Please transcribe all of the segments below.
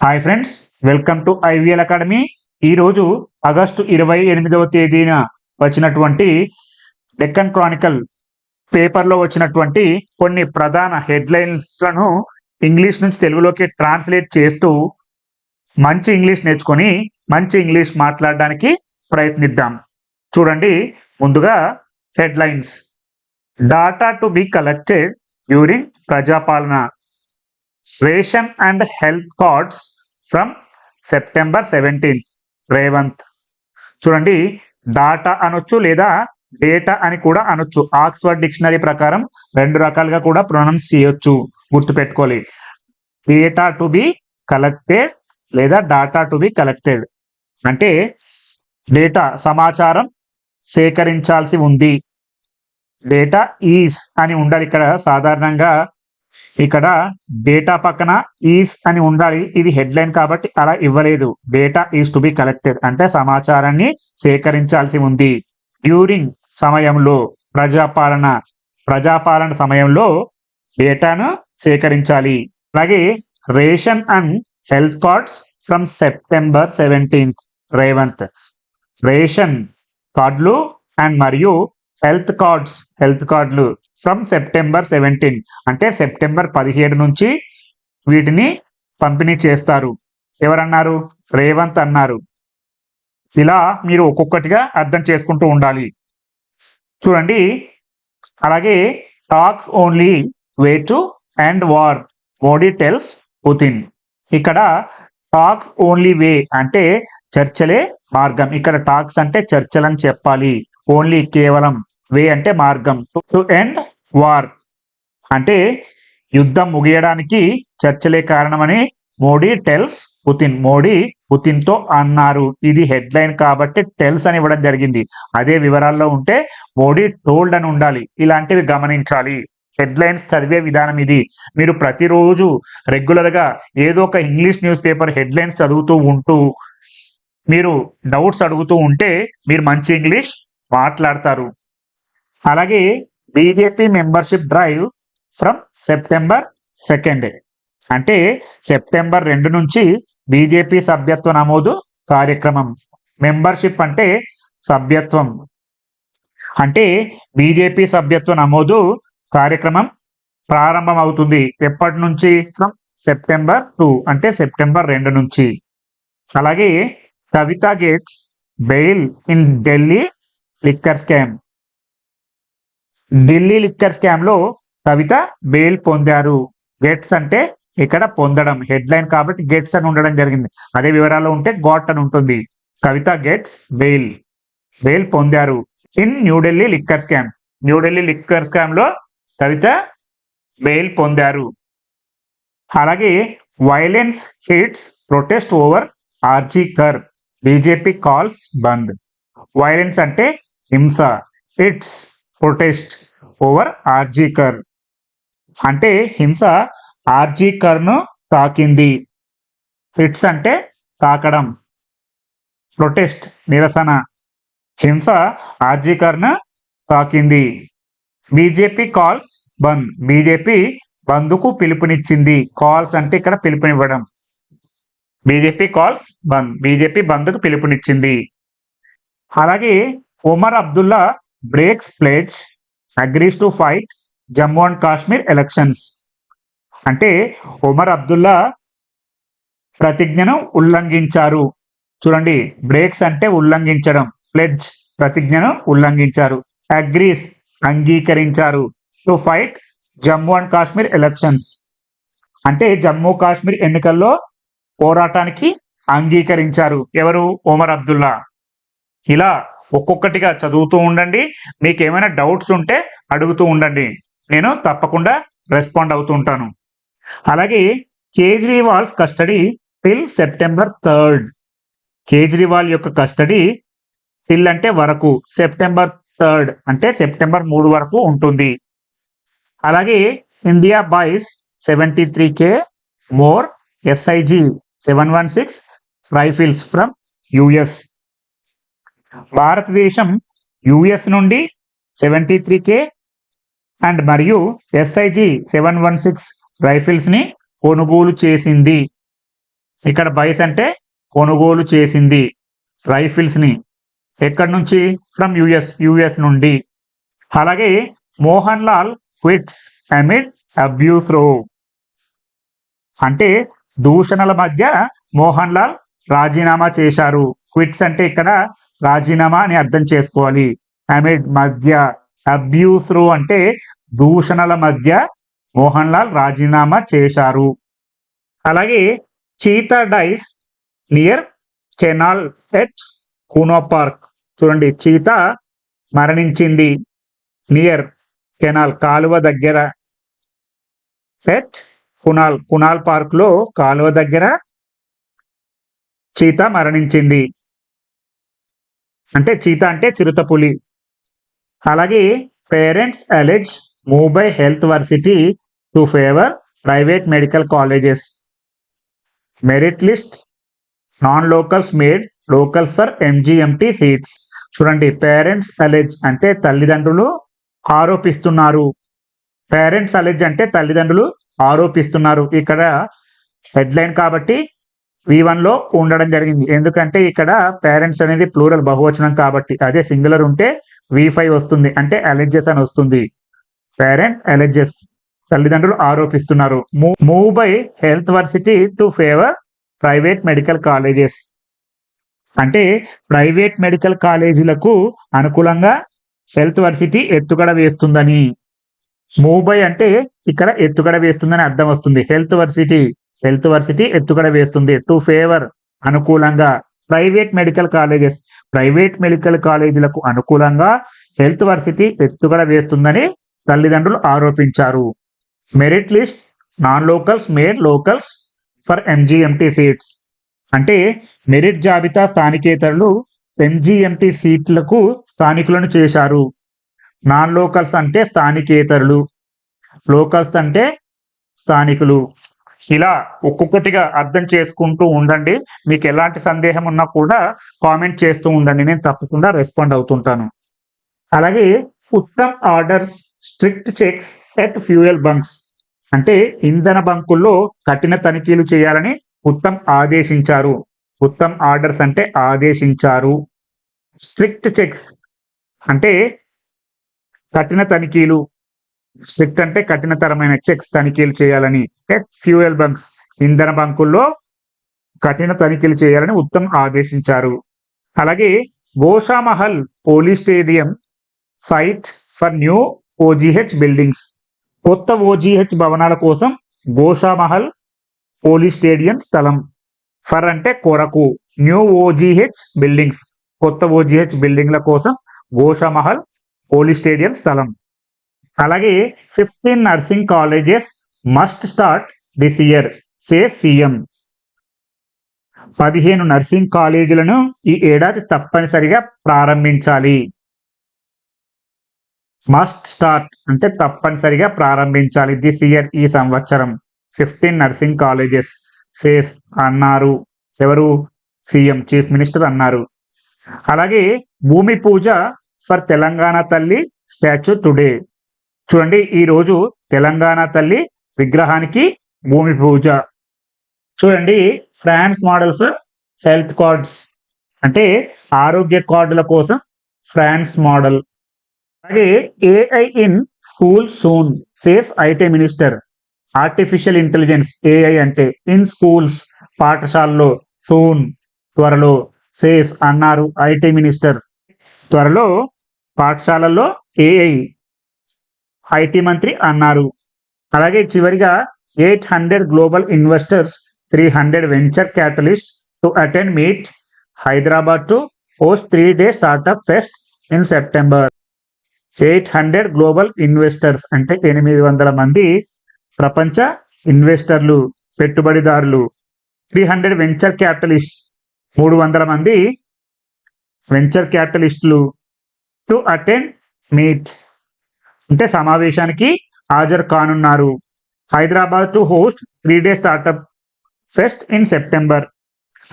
Hi friends welcome to IVL academy ఈరోజు August ఇరవై ఎనిమిదవ తేదీన వచ్చినటువంటి డెక్కన్ క్రానికల్ పేపర్లో వచ్చినటువంటి కొన్ని ప్రధాన హెడ్లైన్స్లను ఇంగ్లీష్ నుంచి తెలుగులోకి ట్రాన్స్లేట్ చేస్తూ మంచి ఇంగ్లీష్ నేర్చుకొని మంచి ఇంగ్లీష్ మాట్లాడడానికి ప్రయత్నిద్దాం. చూడండి ముందుగా headlines data to be collected during Prajapalana. Ration and health cards from September seventeenth Revanth. చూడండి డాటా అనొచ్చు లేదా డేటా అని కూడా అనొచ్చు. ఆక్స్ఫర్డ్ డిక్షనరీ ప్రకారం రెండు రకాలుగా కూడా ప్రొనౌన్స్ చేయొచ్చు. గుర్తుపెట్టుకోవాలి. డేటా టు బి కలెక్టెడ్ లేదా డాటా టు బి కలెక్టెడ్. అంటే డేటా సమాచారం సేకరించాల్సి ఉంది. డేటా ఈస్ అని ఉండాలి ఇక్కడ సాధారణంగా. ఇక్కడ డేటా పక్కన ఈస్ అని ఉండాలి. ఇది హెడ్లైన్ కాబట్టి అలా ఇవ్వలేదు. Data is to be collected అంటే సమాచారాన్ని సేకరించాల్సి ఉంది. డ్యూరింగ్ సమయంలో ప్రజాపాలన ప్రజాపాలన సమయంలో డేటాను సేకరించాలి. అలాగే ration and health cards from September seventeenth Revanth. Ration కార్డులు అండ్ మరియు హెల్త్ కార్డ్స్ హెల్త్ కార్డులు ఫ్రమ్ సెప్టెంబర్ సెవెంటీన్ అంటే సెప్టెంబర్ పదిహేడు నుంచి వీటిని పంపిణీ చేస్తారు. ఎవరన్నారు? రేవంత్ అన్నారు. ఇలా మీరు ఒక్కొక్కటిగా అర్థం చేసుకుంటూ ఉండాలి. చూడండి. అలాగే talks only way to and war. Modi tells Putin ఇక్కడ టాక్స్ ఓన్లీ వే అంటే చర్చలే మార్గం. ఇక్కడ టాక్స్ అంటే చర్చలని చెప్పాలి. ఓన్లీ కేవలం వే అంటే మార్గం. టు ఎండ్ వార్ అంటే యుద్ధం ముగియడానికి చర్చలే కారణమని మోడీ టెల్స్ పుతిన్ మోడీ పుతిన్తో అన్నారు. ఇది హెడ్లైన్ కాబట్టి టెల్స్ అని ఇవ్వడం జరిగింది. అదే వివరాల్లో ఉంటే మోడీ టోల్డ్ అని ఉండాలి. ఇలాంటివి గమనించాలి. హెడ్లైన్స్ చదివే విధానం ఇది. మీరు ప్రతిరోజు రెగ్యులర్గా ఏదో ఒక ఇంగ్లీష్ న్యూస్ పేపర్ హెడ్లైన్స్ చదువుతూ ఉంటూ మీరు డౌట్స్ అడుగుతూ ఉంటే మీరు మంచి ఇంగ్లీష్ మాట్లాడతారు. అలాగే BJP membership drive from September second అంటే సెప్టెంబర్ రెండు నుంచి బీజేపీ సభ్యత్వ నమోదు కార్యక్రమం. మెంబర్షిప్ అంటే సభ్యత్వం. అంటే బీజేపీ సభ్యత్వ నమోదు కార్యక్రమం ప్రారంభం అవుతుంది ఎప్పటి నుంచి? ఫ్రమ్ సెప్టెంబర్ టూ అంటే సెప్టెంబర్ రెండు నుంచి. అలాగే Kavitha gets bail in Delhi liquor scam Delhi liquor స్కామ్లో కవిత బెయిల్ పొందారు. గెట్స్ అంటే ఇక్కడ పొందడం హెడ్ లైన్ కాబట్టి గెట్స్ అని ఉండడం జరిగింది. అదే వివరాల్లో ఉంటే గాట్ అని ఉంటుంది. కవిత గెట్స్ బెయిల్ బెయిల్ పొందారు in New Delhi liquor scam. New Delhi liquor స్కామ్లో కవిత బెయిల్ పొందారు. అలాగే violence hits protest over RG Kar BJP calls bandh. Violence అంటే హింస ఇట్స్ ప్రొటెస్ట్ ఓవర్ ఆర్జీ కర్ అంటే హింస ఆర్జీ కర్ను తాకింది. ఫిట్స్ అంటే తాకడం. ప్రొటెస్ట్ నిరసన. హింస ఆర్జీకర్ను తాకింది. బీజేపీ కాల్స్ బంద్. బీజేపీ బంద్కు పిలుపునిచ్చింది. కాల్స్ అంటే ఇక్కడ పిలుపునివ్వడం. బీజేపీ కాల్స్ బంద్. బీజేపీ బంద్కు పిలుపునిచ్చింది. అలాగే Omar Abdullah breaks pledge agrees to fight Jammu and Kashmir elections అంటే ఒమర్ అబ్దుల్లా ప్రతిజ్ఞను ఉల్లంఘించారు. చూడండి బ్రేక్స్ అంటే ఉల్లంఘించడం ప్లెడ్జ్ ప్రతిజ్ఞను ఉల్లంఘించారు. అగ్రీస్ అంగీకరించారు to fight Jammu and Kashmir elections అంటే జమ్మూ కాశ్మీర్ ఎన్నికల్లో పోరాటానికి అంగీకరించారు. ఎవరు? ఒమర్ అబ్దుల్లా ఇలా ఒక్కొక్కటిగా చదువుతూ ఉండండి. మీకు ఏమైనా డౌట్స్ ఉంటే అడుగుతూ ఉండండి. నేను తప్పకుండా రెస్పాండ్ అవుతూ ఉంటాను. అలాగే Kejriwal's custody till September third Kejriwal యొక్క కస్టడీ టిల్ అంటే వరకు సెప్టెంబర్ థర్డ్ అంటే సెప్టెంబర్ మూడు వరకు ఉంటుంది. అలాగే India buys seventy three K more SIG seven one six rifles from US భారతదేశం యుఎస్ నుండి సెవెంటీ త్రీ కే అండ్ మరియు ఎస్ఐజి సెవెన్ వన్ సిక్స్ రైఫిల్స్ని కొనుగోలు చేసింది. ఇక్కడ బైస్ అంటే కొనుగోలు చేసింది రైఫిల్స్ని. ఎక్కడి నుంచి? ఫ్రమ్ యుఎస్ యుఎస్ నుండి. అలాగే Mohan Lal quits amid abuse row అంటే దూషణల మధ్య మోహన్ లాల్ రాజీనామా చేశారు. క్విట్స్ అంటే ఇక్కడ రాజీనామా అని అర్థం చేసుకోవాలి. అమిడ్ మధ్య అబ్యూస్ అంటే దూషణల మధ్య మోహన్ లాల్ రాజీనామా చేశారు. అలాగే cheetah dies near canal at Kuno park. చూడండి చీత మరణించింది. నియర్ కెనాల్ కాలువ దగ్గర ఎట్ కునాల్ కునాల్ పార్క్లో కాలువ దగ్గర చీత మరణించింది. అంటే చీత అంటే చిరుతపులి అలాగే parents allege Mumbai health varsity to favour private medical colleges merit list non locals made locals for MGMT seats చూడండి పేరెంట్స్ అలెజ్ అంటే తల్లిదండ్రులు ఆరోపిస్తున్నారు. పేరెంట్స్ అలెజ్ అంటే తల్లిదండ్రులు ఆరోపిస్తున్నారు. ఇక్కడ హెడ్లైన్ కాబట్టి వి వన్లో ఉండడం జరిగింది. ఎందుకంటే ఇక్కడ పేరెంట్స్ అనేది ప్లూరల్ బహువచనం కాబట్టి అదే సింగులర్ ఉంటే వి ఫైవ్ వస్తుంది. అంటే అలెజెస్ అని వస్తుంది. పేరెంట్ అలెజెస్ తల్లిదండ్రులు ఆరోపిస్తున్నారు. Move by health varsity to favour private medical colleges అంటే ప్రైవేట్ మెడికల్ కాలేజీలకు అనుకూలంగా హెల్త్ వర్సిటీ ఎత్తుగడ వేస్తుందని. మూబై అంటే ఇక్కడ ఎత్తుగడ వేస్తుందని అర్థం వస్తుంది. హెల్త్ వర్సిటీ హెల్త్ వర్సిటీ ఎత్తుగడ వేస్తుంది. టు ఫేవర్ అనుకూలంగా private medical colleges private medical కాలేజీలకు అనుకూలంగా హెల్త్ వర్సిటీ ఎత్తుగడ వేస్తుందని తల్లిదండ్రులు ఆరోపించారు. Merit list non locals made locals for MGMT seats. అంటే మెరిట్ జాబితా స్థానికేతరులు ఎంజిఎంటి సీట్లకు స్థానికులను చేశారు. నాన్ లోకల్స్ అంటే స్థానికేతరులు లోకల్స్ అంటే స్థానికులు. ఇలా ఒక్కొక్కటిగా అర్థం చేసుకుంటూ ఉండండి. మీకు ఎలాంటి సందేహం ఉన్నా కూడా కామెంట్ చేస్తూ ఉండండి. నేను తప్పకుండా రెస్పాండ్ అవుతుంటాను. అలాగే Uttam orders strict checks at fuel bunks. అంటే ఇంధన బంకుల్లో కఠిన తనిఖీలు చేయాలని ఉత్తమ్ ఆదేశించారు. ఉత్తమ్ ఆర్డర్స్ అంటే ఆదేశించారు. స్ట్రిక్ట్ చెక్స్ అంటే కఠిన తనిఖీలు స్ట్రిక్ట్ అంటే కఠినతరమైన చెక్స్ తనిఖీలు చేయాలని. ఫ్యూయల్ బంక్స్ ఇంధన బంకుల్లో కఠిన తనిఖీలు చేయాలని ఉత్తమ్ ఆదేశించారు. అలాగే Goshamahal police stadium site for new OGH buildings. కొత్త ఓజీహెచ్ భవనాల కోసం గోషామహల్ పోలీస్ స్టేడియం స్థలం. ఫర్ అంటే కొరకు. New OGH buildings. కొత్త ఓజీహెచ్ బిల్డింగ్ల కోసం గోషామహల్ పోలీస్ స్టేడియం స్థలం. అలాగే fifteen nursing colleges must start this year says CM పదిహేను నర్సింగ్ కాలేజీలను ఈ ఏడాది తప్పనిసరిగా ప్రారంభించాలి. మస్ట్ స్టార్ట్ అంటే తప్పనిసరిగా ప్రారంభించాలి దిస్ ఇయర్ ఈ సంవత్సరం. ఫిఫ్టీన్ నర్సింగ్ కాలేజెస్ సేస్ అన్నారు. ఎవరు? సీఎం చీఫ్ మినిస్టర్ అన్నారు. అలాగే భూమి పూజ ఫర్ తెలంగాణ తల్లి స్టాచ్యూ టుడే చూడండి ఈరోజు తెలంగాణ తల్లి విగ్రహానికి భూమి పూజ. చూడండి France model for health cards. అంటే ఆరోగ్య కార్డుల కోసం ఫ్రాన్స్ మోడల్. అలాగే AI in school soon says IT minister artificial intelligence AI అంటే ఇన్ స్కూల్స్ పాఠశాలలో సూన్ త్వరలో సేస్ అన్నారు ఐటీ మినిస్టర్ త్వరలో పాఠశాలల్లో ఏఐ ఐటీ మంత్రి అన్నారు. అలాగే చివరిగా eight hundred global investors three hundred venture catalyst to attend meet Hyderabad to host three day startup fest in September. Eight hundred global investors అంటే ఎనిమిది వందల మంది ప్రపంచ ఇన్వెస్టర్లు పెట్టుబడిదారులు. త్రీ హండ్రెడ్ వెంచర్ క్యాపిటలిస్ట్ మూడు వందల మంది వెంచర్ క్యాపిటలిస్టులు టు అటెండ్ మీట్. అంటే సమావేశానికి హాజరు కానున్నారు. Hyderabad to host three day startup fest in September.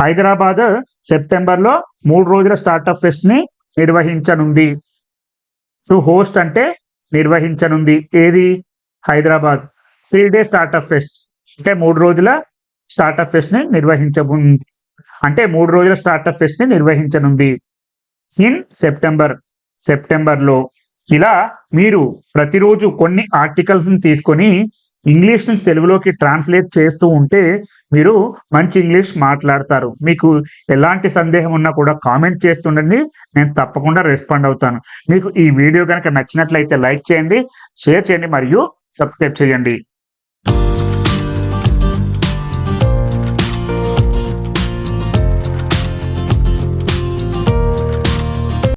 Hyderabad సెప్టెంబర్లో మూడు రోజుల స్టార్టప్ ఫెస్ట్ని నిర్వహించనుంది. టు హోస్ట్ అంటే నిర్వహించనుంది. ఏది? Hyderabad. Three day startup fest. అంటే మూడు రోజుల స్టార్టప్ ఫెస్ట్ని నిర్వహించబుంది అంటే మూడు రోజుల స్టార్టప్ ఫెస్ట్ని నిర్వహించనుంది. In September. సెప్టెంబర్లో ఇలా మీరు ప్రతిరోజు కొన్ని ఆర్టికల్స్ని తీసుకొని ఇంగ్లీష్ నుంచి తెలుగులోకి ట్రాన్స్లేట్ చేస్తూ ఉంటే మీరు మంచి ఇంగ్లీష్ మాట్లాడతారు. మీకు ఎలాంటి సందేహం ఉన్నా కూడా కామెంట్ చేస్తుండండి. నేను తప్పకుండా రెస్పాండ్ అవుతాను. మీకు ఈ వీడియో కనుక నచ్చినట్లయితే లైక్ చేయండి షేర్ చేయండి మరియు సబ్స్క్రైబ్ చేయండి.